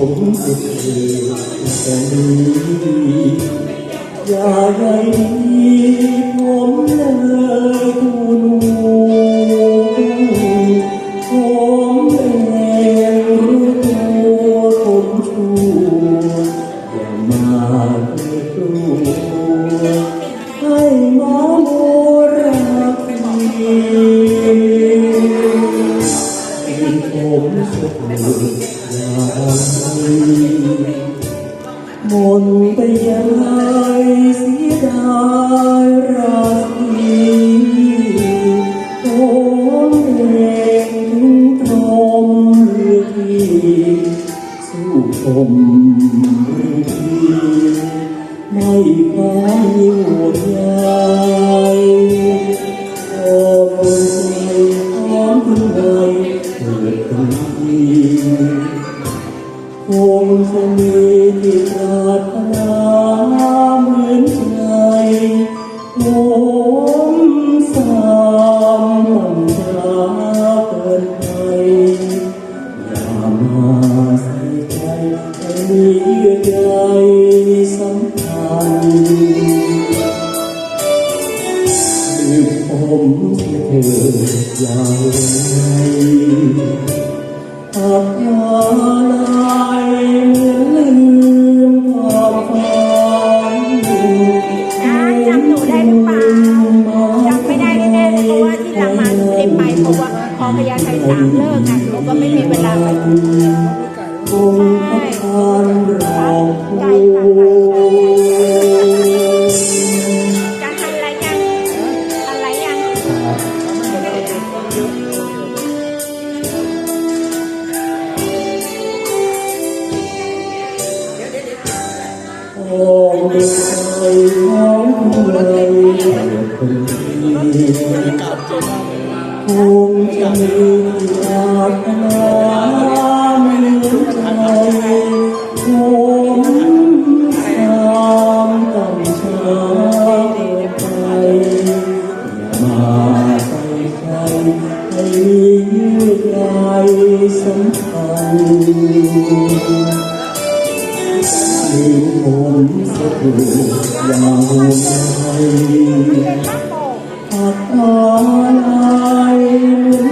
ผมสุดเถิดแต่นี้อย่าใหญ่ดีผมเลยผู้หนูผมเองรู้ตัวผมชั่วอย่ามาเลยดกลัวให้หมอโมรักดีที่ผมสุดหนึ่งอย่ ไปยังไงเสียดายราตรีผมเองถึงพร้อมเรือที่สู้ผมเรือที่ไม่ความยิ่งหดใหญ่ขอบคุณของคุณใดเกิดขึ้นทีคงจะมีที่ มีเยื่อใยสัมพันธ์ลืมผมเสียเถิดอย่างไรหากหาลายเหมือนลืมความฝันนะจำหนูได้หรือเปล่าจำไม่ได้แน่ๆเลยเพราะว่าที่หลังมาหนูไม่ได้ไปเพราะว่าพอพญาไทสามเลิกอะหนูก็ไม่มีเวลาไป องการรอครูจะทำอะไรยังอะไรยังโอ้ไม่ใช่ของใดคงจะมีปรารถนาเห มผมเสียเถิดอย่าวงใยเป็นบ้าโป่งหากอะไรเหมือน